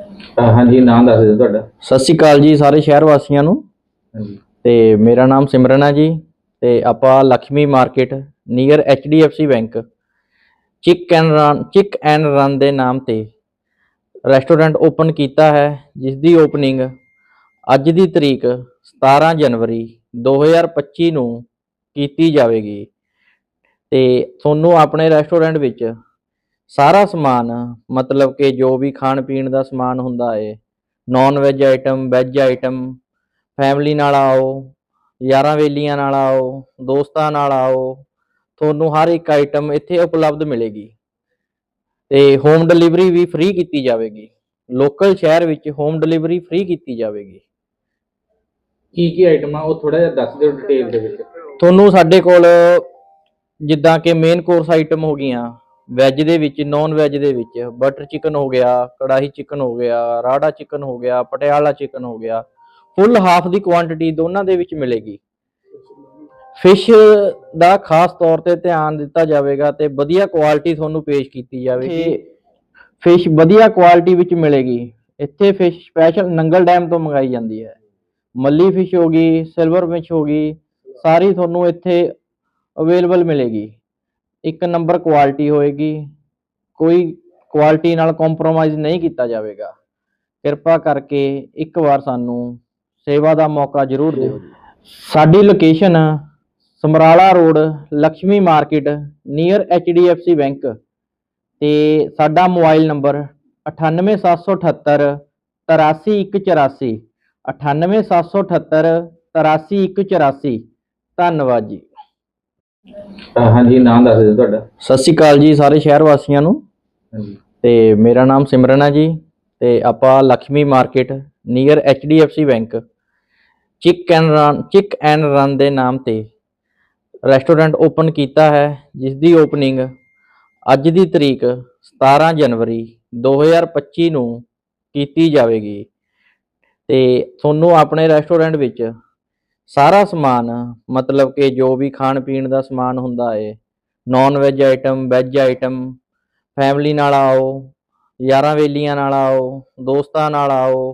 ਅਹ ਹਾਂਜੀ ਨਾਮ ਦੱਸ ਦਿਓ ਤੁਹਾਡਾ। ਸਤਿ ਸ਼੍ਰੀ ਅਕਾਲ ਜੀ ਸਾਰੇ ਸ਼ਹਿਰ ਵਾਸੀਆਂ ਨੂੰ। ਹਾਂਜੀ। ਤੇ ਮੇਰਾ ਨਾਮ ਸਿਮਰਨ ਹੈ ਜੀ ਤੇ ਆਪਾਂ Lakshmi market near HDFC bank chick and run chick and run ਦੇ ਨਾਮ ਤੇ ਰੈਸਟੋਰੈਂਟ ਓਪਨ ਕੀਤਾ ਹੈ ਜਿਸ ਦੀ ਓਪਨਿੰਗ ਅੱਜ ਦੀ ਤਰੀਕ 17 ਜਨਵਰੀ 2025 ਨੂੰ ਕੀਤੀ ਜਾਵੇਗੀ। ਤੇ ਤੁਹਾਨੂੰ ਆਪਣੇ ਰੈਸਟੋਰੈਂਟ ਵਿੱਚ ਸਾਰਾ ਸਮਾਨ ਮਤਲਬ ਕਿ ਜੋ ਵੀ ਖਾਣ ਪੀਣ ਦਾ ਸਮਾਨ ਹੁੰਦਾ ਹੈ non veg item veg item family ਨਾਲ ਆਓ ਯਾਰਾਂ ਵੇਲੀਆਂ ਨਾਲ ਆਓ ਦੋਸਤਾਂ ਨਾਲ ਆਓ ਤੁਹਾਨੂੰ ਹਰ ਇੱਕ ਆਈਟਮ ਇੱਥੇ ਉਪਲਬਧ ਮਿਲੇਗੀ। ਤੇ ਹੋਮ ਡਿਲੀਵਰੀ ਵੀ ਫ੍ਰੀ ਕੀਤੀ ਜਾਵੇਗੀ। ਲੋਕਲ ਸ਼ਹਿਰ ਵਿੱਚ ਹੋਮ ਡਿਲੀਵਰੀ ਫ੍ਰੀ ਕੀਤੀ ਜਾਵੇਗੀ। ਕੀ ਕੀ ਆਈਟਮ ਉਹ ਥੋੜਾ ਜਿਹਾ ਦੱਸ ਦਿਓ ਡਿਟੇਲ ਦੇ ਵਿੱਚ। ਤੁਹਾਨੂੰ ਸਾਡੇ ਕੋਲ ਜਿੱਦਾਂ ਕਿ ਮੇਨ ਕੋਰਸ ਆਈਟਮ ਹੋ ਗਈਆਂ ਵੈਜ ਦੇ ਵਿੱਚ ਨਾਨ ਵੈਜ ਦੇ ਵਿੱਚ ਬਟਰ ਚਿਕਨ ਹੋ ਗਿਆ ਕੜਾਹੀ ਚਿਕਨ ਹੋ ਗਿਆ ਰਾੜਾ ਚਿਕਨ ਹੋ ਗਿਆ ਪਟਿਆਲਾ ਚਿਕਨ ਹੋ ਗਿਆ ਫੁੱਲ ਹਾਫ ਦੀ ਕੁਆਂਟੀਟੀ ਦੋਨਾਂ ਦੇ ਵਿੱਚ ਮਿਲੇਗੀ। ਫਿਸ਼ ਦਾ ਖਾਸ ਤੌਰ ਤੇ ਧਿਆਨ ਦਿੱਤਾ ਜਾਵੇਗਾ ਤੇ ਵਧੀਆ ਕੁਆਲਿਟੀ ਤੁਹਾਨੂੰ ਪੇਸ਼ ਕੀਤੀ ਜਾਵੇਗੀ। ਫਿਸ਼ ਵਧੀਆ ਕੁਆਲਿਟੀ ਵਿੱਚ ਮਿਲੇਗੀ। ਇੱਥੇ ਫਿਸ਼ ਸਪੈਸ਼ਲ ਨੰਗਲ ਡੈਮ ਤੋਂ ਮੰਗਾਈ ਜਾਂਦੀ ਹੈ। ਮੱਲੀ ਫਿਸ਼ ਹੋ ਗਈ ਸਿਲਵਰ ਫਿਸ਼ ਹੋ ਗਈ ਸਾਰੀ ਤੁਹਾਨੂੰ ਇੱਥੇ ਅਵੇਲੇਬਲ ਮਿਲੇਗੀ। ਇੱਕ ਨੰਬਰ ਕੁਆਲਿਟੀ ਹੋਏਗੀ, ਕੋਈ ਕੁਆਲਿਟੀ ਨਾਲ ਕੰਪਰੋਮਾਈਜ਼ ਨਹੀਂ ਕੀਤਾ ਜਾਵੇਗਾ। ਕਿਰਪਾ ਕਰਕੇ ਇੱਕ ਵਾਰ ਸਾਨੂੰ ਸੇਵਾ ਦਾ ਮੌਕਾ ਜ਼ਰੂਰ ਦਿਓ ਸਾਡੀ location Samrala road Lakshmi market near HDFC bank ਤੇ ਸਾਡਾ ਮੋਬਾਈਲ ਨੰਬਰ 98778 83184 98778 83184 ਧੰਨਵਾਦ ਜੀ। ਅਹ ਹਾਂਜੀ ਨਾਮ ਦੱਸ ਦਿਓ ਤੁਹਾਡਾ। ਸਤਿ ਸ਼੍ਰੀ ਅਕਾਲ ਜੀ ਸਾਰੇ ਸ਼ਹਿਰ ਵਾਸੀਆਂ ਨੂੰ। ਹਾਂਜੀ। ਤੇ ਮੇਰਾ ਨਾਮ ਸਿਮਰਨ ਹੈ ਜੀ ਤੇ ਆਪਾਂ Lakshmi market near HDFC bank. Chick and run chick and run ਦੇ ਨਾਮ ਤੇ ਰੈਸਟੋਰੈਂਟ ਓਪਨ ਕੀਤਾ ਹੈ ਜਿਸ ਦੀ ਓਪਨਿੰਗ ਅੱਜ ਦੀ ਤਰੀਕ 17 ਜਨਵਰੀ 2025 ਨੂੰ ਕੀਤੀ ਜਾਵੇਗੀ। ਤੇ ਤੁਹਾਨੂੰ ਆਪਣੇ ਰੈਸਟੋਰੈਂਟ ਵਿੱਚ ਸਾਰਾ ਸਮਾਨ ਮਤਲਬ ਕਿ ਜੋ ਵੀ ਖਾਣ ਪੀਣ ਦਾ ਸਮਾਨ ਹੁੰਦਾ ਹੈ non veg item veg item family ਨਾਲ ਆਓ ਯਾਰਾਂ ਵੇਲੀਆਂ ਨਾਲ ਆਓ ਦੋਸਤਾਂ ਨਾਲ ਆਓ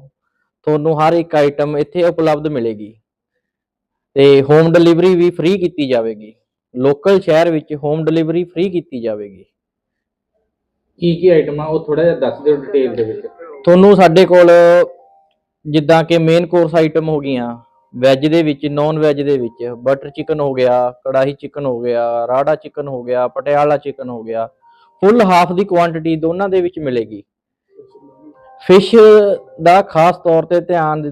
ਤੁਹਾਨੂੰ ਹਰ ਇੱਕ ਆਈਟਮ ਇੱਥੇ ਉਪਲਬਧ ਮਿਲੇਗੀ। ਤੇ ਹੋਮ ਡਿਲੀਵਰੀ ਵੀ ਫ੍ਰੀ ਕੀਤੀ ਜਾਵੇਗੀ। ਲੋਕਲ ਸ਼ਹਿਰ ਵਿੱਚ ਹੋਮ ਡਿਲੀਵਰੀ ਫ੍ਰੀ ਕੀਤੀ ਜਾਵੇਗੀ। ਕੀ ਕੀ ਆਈਟਮ ਆ ਉਹ ਥੋੜਾ ਜਿਹਾ ਦੱਸ ਦਿਓ ਡਿਟੇਲ ਦੇ ਵਿੱਚ। ਤੁਹਾਨੂੰ ਸਾਡੇ ਕੋਲ ਜਿੱਦਾਂ ਕਿ ਮੇਨ ਕੋਰਸ ਆਈਟਮ ਹੋ ਗਈਆਂ ਵੈਜ ਦੇ ਵਿੱਚ ਨਾਨ ਵੈਜ ਦੇ ਵਿੱਚ ਬਟਰ ਚਿਕਨ ਹੋ ਗਿਆ, ਕੜਾਹੀ ਚਿਕਨ ਹੋ ਗਿਆ, ਰਾੜਾ ਚਿਕਨ ਹੋ ਗਿਆ, ਪਟਿਆਲਾ ਚਿਕਨ ਹੋ ਗਿਆ ਫੁੱਲ ਹਾਫ ਦੀ ਕੁਆਂਟੀਟੀ ਦੋਨਾਂ ਦੇ ਵਿੱਚ ਮਿਲੇਗੀ। ਫਿਸ਼ ਦਾ ਖਾਸ ਤੌਰ ਤੇ ਧਿਆਨ